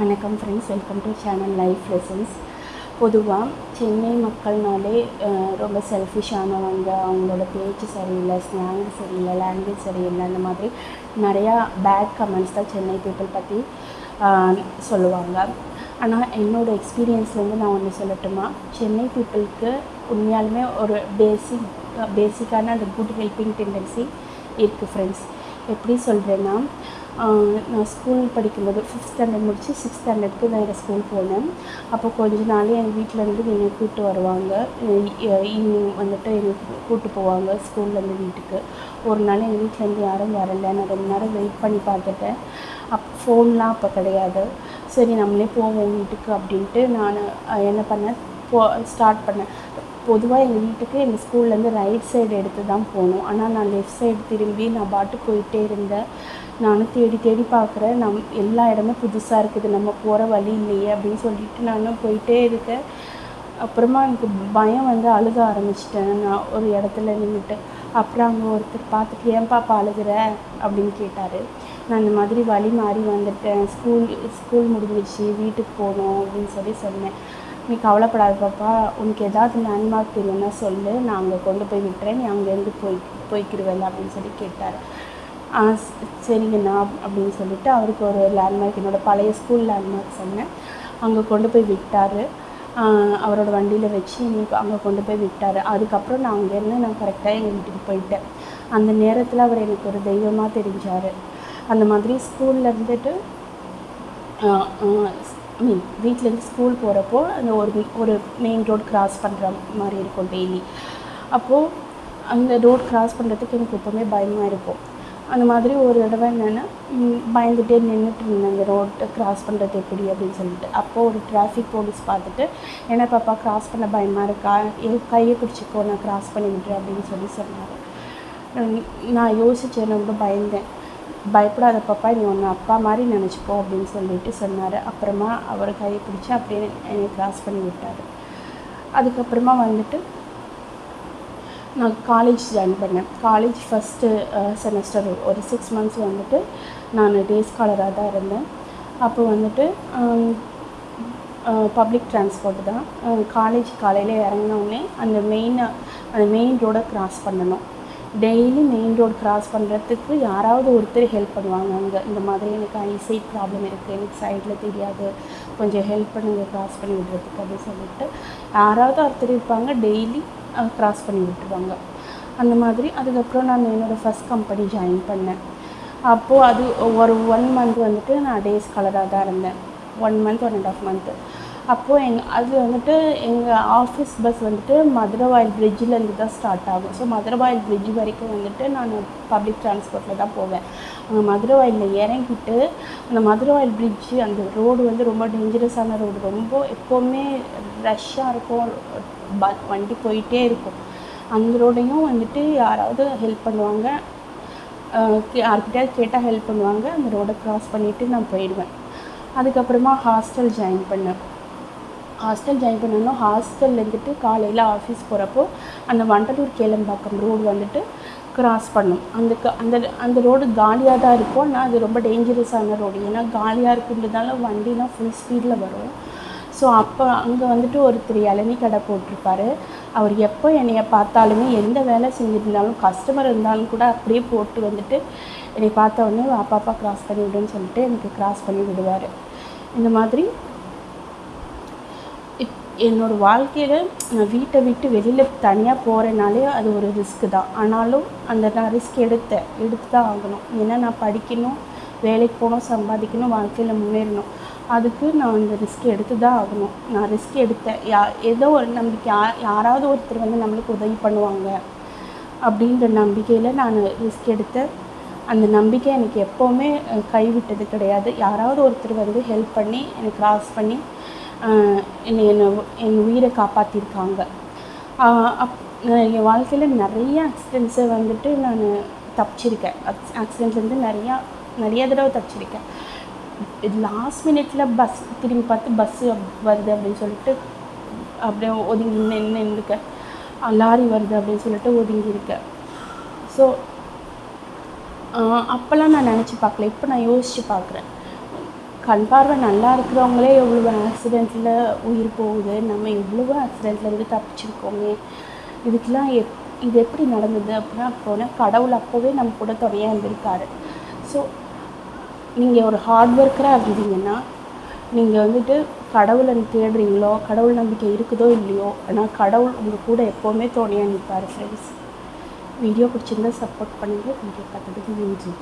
வணக்கம் friends welcome to channel life lessons பொதுவாக சென்னை மக்கள்னாலே ரொம்ப செல்ஃபிஷானவங்க அவங்களோட பேச்சு சரியில்லை ஸ்லாங் சரியில்லை லாங்குவேஜ் சரியில்லை அந்த மாதிரி நிறையா பேட் கமெண்ட்ஸ் தான் சென்னை பீப்புள் பற்றி சொல்லுவாங்க. ஆனால் என்னோட எக்ஸ்பீரியன்ஸ்லேருந்து நான் ஒன்று சொல்லட்டுமா? சென்னை பீப்புளுக்கு உண்மையாலுமே ஒரு பேசிக் பேசிக்கான அந்த குட் ஹெல்பிங் டெண்டன்சி இருக்குது ஃப்ரெண்ட்ஸ் எப்படி சொல்கிறேன்னா நான் ஸ்கூல் படிக்கும்போது ஃபிஃப்த் ஸ்டாண்டர்ட் முடித்து சிக்ஸ்த் ஸ்டாண்டர்டுக்கு வேறு ஸ்கூல் போனேன். அப்போ கொஞ்ச நாள் எங்கள் வீட்டிலேருந்து என்னை கூப்பிட்டு வருவாங்க. ஈவினிங் வந்துட்டு என்னை கூப்பிட்டு போவாங்க ஸ்கூல்லேருந்து வீட்டுக்கு. ஒரு நாள் எங்கள் வீட்டிலேருந்து யாரும் வரல. நான் ரொம்ப நேரம் வெயிட் பண்ணி பார்த்துட்டேன். அப் ஃபோன்லாம் அப்போ கிடையாது. சரி நம்மளே போவோம் வீட்டுக்கு அப்படின்ட்டு நான் என்ன பண்ணேன்? போ ஸ்டார்ட் பண்ணேன். பொதுவாக எங்கள் வீட்டுக்கு எங்கள் ஸ்கூல்லேருந்து ரைட் சைடு எடுத்து தான் போகணும் ஆனால் நான் லெஃப்ட் சைடு திரும்பி நான் பாட்டு போயிட்டே இருந்தேன். நானும் தேடி தேடி பார்க்குறேன். நம் எல்லா இடமும் புதுசாக இருக்குது. நம்ம போகிற வழி இல்லையே அப்படின்னு சொல்லிட்டு நானும் போயிட்டே இருக்கேன். அப்புறமா எனக்கு பயம் வந்து அழுக ஆரம்பிச்சிட்டேன். நான் ஒரு இடத்துல நின்றுட்டு அப்புறம் அங்கே ஒருத்தர் பார்த்துட்டு ஏன் பாப்பா அழுகுற? அப்படின்னு கேட்டார். நான் இந்த மாதிரி வழி மாறி வந்துட்டேன். ஸ்கூல் ஸ்கூல் முடிஞ்சிச்சு வீட்டுக்கு போகணும் அப்படின்னு சொல்லி சொன்னேன். நீ கவலைப்படாத பாப்பா. உனக்கு ஏதாவது லேண்ட்மார்க் தெரியும்னா சொல்லு. நான் அங்கே கொண்டு போய் விட்டுறேன். நீ அங்கேருந்து போய் போய்க்கிடுவேன் அப்படின்னு சொல்லி கேட்டார். ஆ சரிங்கண்ணா அப்படின்னு சொல்லிட்டு அவருக்கு ஒரு லேண்ட்மார்க் என்னோட பழைய ஸ்கூல் லேண்ட்மார்க் சொன்னேன். அங்கே கொண்டு போய் விட்டார். அவரோட வண்டியில் வச்சு அங்கே கொண்டு போய் விட்டார். அதுக்கப்புறம் நான் அங்கேருந்து நான் கரெக்டாக எங்கள் வீட்டுக்கு போயிட்டேன். அந்த நேரத்தில் அவர் எனக்கு ஒரு தெய்வமாக தெரிஞ்சார். அந்த மாதிரி ஸ்கூலில் இருந்துட்டு மீன் வீட்டிலேருந்து ஸ்கூல் போகிறப்போ அந்த ஒரு ஒரு மெயின் ரோடு கிராஸ் பண்ணுற மாதிரி இருக்கும் டெய்லி அப்போது அந்த ரோடு கிராஸ் பண்ணுறதுக்கு எனக்கு எப்போவுமே பயமாக இருக்கும். அந்த மாதிரி ஒரு தடவை என்னென்னா பயந்துகிட்டே நின்றுட்டு இருந்தேன் அந்த ரோட்டை கிராஸ் பண்ணுறது எப்படி அப்படின்னு சொல்லிட்டு. அப்போது ஒரு டிராஃபிக் போலீஸ் பார்த்துட்டு என்ன பாப்பா கிராஸ் பண்ண பயமாக இருக்கா? என் கையை பிடிச்சிக்கோ நான் கிராஸ் பண்ணி விட்றேன் அப்படின்னு சொல்லி சொன்னார். நான் யோசித்தேன் ரொம்ப பயந்தேன். பயப்படாத பாப்பா நீ ஒன்று அப்பா மாதிரி நினச்சிக்கோ அப்படின்னு சொல்லிட்டு சொன்னார். அப்புறமா அவர் கையை பிடிச்சி அப்படியே என்னை கிராஸ் பண்ணி விட்டார். அதுக்கப்புறமா வந்துட்டு நான் காலேஜ் ஜாயின் பண்ணேன். காலேஜ் ஃபஸ்ட்டு செமஸ்டர் ஒரு சிக்ஸ் மந்த்ஸ் வந்துட்டு நான் டே ஸ்காலராக தான் இருந்தேன். அப்போ வந்துட்டு பப்ளிக் டிரான்ஸ்போர்ட் தான். காலேஜ் காலையில் இறங்கினோடனே அந்த மெயின் அந்த மெயின் ரோடை கிராஸ் பண்ணணும். டெய்லி மெயின் ரோடு கிராஸ் பண்ணுறதுக்கு யாராவது ஒருத்தர் ஹெல்ப் பண்ணுவாங்க. அங்கே இந்த மாதிரி எனக்கு ஐசைட் ப்ராப்ளம் இருக்குது எனக்கு சைடில் தெரியாது. கொஞ்சம் ஹெல்ப் பண்ணுங்க கிராஸ் பண்ணி விடுறதுக்கு அப்படின்னு சொல்லிட்டு யாராவது ஒருத்தர் இருப்பாங்க டெய்லி கிராஸ் பண்ணி விட்டுருவாங்க. அந்த மாதிரி. அதுக்கப்புறம் நான் என்னோடய ஃபஸ்ட் கம்பெனி ஜாயின் பண்ணேன். அப்போது அது ஒரு ஒன் மந்த் வந்துட்டு நான் டேஸ் ஸ்காலராக தான் இருந்தேன். One month one and half month அப்போது எங் அது வந்துட்டு எங்கள் ஆஃபீஸ் பஸ் வந்துட்டு மதுரவாயல் பிரிட்ஜிலேருந்து தான் ஸ்டார்ட் ஆகும். ஸோ மதுரவாயல் பிரிட்ஜ் வரைக்கும் வந்துட்டு நான் பப்ளிக் டிரான்ஸ்போர்ட்டில் தான் போவேன். அங்கே மதுரவாயலில் இறங்கிட்டு அந்த மதுரவாயில் பிரிட்ஜு அந்த ரோடு வந்து ரொம்ப டேஞ்சரஸான ரோடு ரொம்ப எப்போவுமே ரஷ்ஷாக இருக்கும். ப வண்டி போயிட்டே இருக்கும். அந்த ரோடையும் வந்துட்டு யாராவது ஹெல்ப் பண்ணுவாங்க. யார்கிட்டயாவது கேட்டால் ஹெல்ப் பண்ணுவாங்க. அந்த ரோடை க்ராஸ் பண்ணிவிட்டு நான் போயிடுவேன். அதுக்கப்புறமா ஹாஸ்டல் ஜாயின் பண்ணேன். ஹாஸ்டல் ஜாயின் பண்ணணும். ஹாஸ்டல்ல இருந்துட்டு காலையில் ஆஃபீஸ் போகிறப்போ அந்த வண்டலூர் கேளம்பாக்கம் ரோடு வந்துட்டு கிராஸ் பண்ணும். அந்த க- அந்த அந்த ரோடு காலியாக தான் இருக்கும். ஆனால் அது ரொம்ப டேஞ்சரஸான ரோடு ஏன்னா காலியாக இருக்குன்றதால வண்டிலாம் ஃபுல் ஸ்பீடில் வரும். ஸோ அப்போ அங்கே வந்துட்டு ஒருத்தர் இளநீ கடை போட்டிருப்பாரு. அவர் எப்போ என்னைய பார்த்தாலுமே எந்த வேலை செஞ்சுருந்தாலும் கஸ்டமர் இருந்தாலும் கூட அப்படியே போட்டு வந்துட்டு என்னை பார்த்த உடனே பாப்பா கிராஸ் பண்ணி விடுன்னு சொல்லிட்டு எனக்கு கிராஸ் பண்ணி விடுவார். இந்த மாதிரி என்னோடய வாழ்க்கையில் நான் வீட்டை விட்டு வெளியில் தனியாக போகிறனாலே அது ஒரு ரிஸ்க்கு தான். ஆனாலும் அந்த நான் ரிஸ்க் எடுத்தேன். எடுத்து தான் ஆகணும். ஏன்னா நான் படிக்கணும் வேலைக்கு போகணும் சம்பாதிக்கணும் வாழ்க்கையில் முன்னேறணும். அதுக்கு நான் அந்த ரிஸ்க் எடுத்து தான் ஆகணும். நான் ரிஸ்க் எடுத்தேன். யா ஏதோ ஒரு நம்பிக்கை யா யாராவது ஒருத்தர் வந்து நம்மளுக்கு உதவி பண்ணுவாங்க அப்படின்ற நம்பிக்கையில் நான் ரிஸ்க் எடுத்தேன். அந்த நம்பிக்கை எனக்கு எப்போவுமே கைவிட்டது கிடையாது. யாராவது ஒருத்தர் வந்து ஹெல்ப் பண்ணி எனக்கு கிராஸ் பண்ணி என்னை என்னை என் உயிரை காப்பாற்றிருக்காங்க அப் நான் என் வாழ்க்கையில் நிறைய ஆக்சிடென்ட்ஸை வந்துட்டு நான் தப்பிச்சிருக்கேன். ஆக்சிடென்ட்லேருந்து நிறையா நிறைய தடவை தப்பிச்சிருக்கேன். லாஸ்ட் மினிட்ல பஸ் திரும்பி பார்த்து பஸ்ஸு வருது அப்படின்னு சொல்லிட்டு அப்படியே ஒதுங்கி நின்று நின்றுக்க லாரி வருது அப்படின்னு சொல்லிட்டு ஒதுங்கி இருக்கேன். ஸோ அப்போல்லாம் நான் நினச்சி பார்க்கல. இப்போ நான் யோசித்து பார்க்குறேன். கண் பார்வை நல்லா இருக்கிறவங்களே எவ்வளோ ஆக்சிடெண்ட்டில் உயிர் போகுது? நம்ம எவ்வளவோ ஆக்சிடெண்ட்லேருந்து தப்பிச்சிருக்கோமே? இதுக்கெலாம் எப் இது எப்படி நடந்தது அப்படின்னா போனால் கடவுள் அப்போவே நம்ம கூட துணையாக இருந்திருக்காரு. ஸோ நீங்கள் ஒரு ஹார்ட் ஒர்க்கராக இருந்தீங்கன்னா நீங்கள் வந்துட்டு கடவுளை தேடுறீங்களோ கடவுள் நம்பிக்கை இருக்குதோ இல்லையோ ஆனால் கடவுள் உங்கள் கூட எப்போவுமே துணையாக நிற்பார் ஃப்ரெண்ட்ஸ் வீடியோ பிடிச்சிருந்தா சப்போர்ட் பண்ணுங்கள் வீடியோ பார்த்ததுக்கு நன்றி.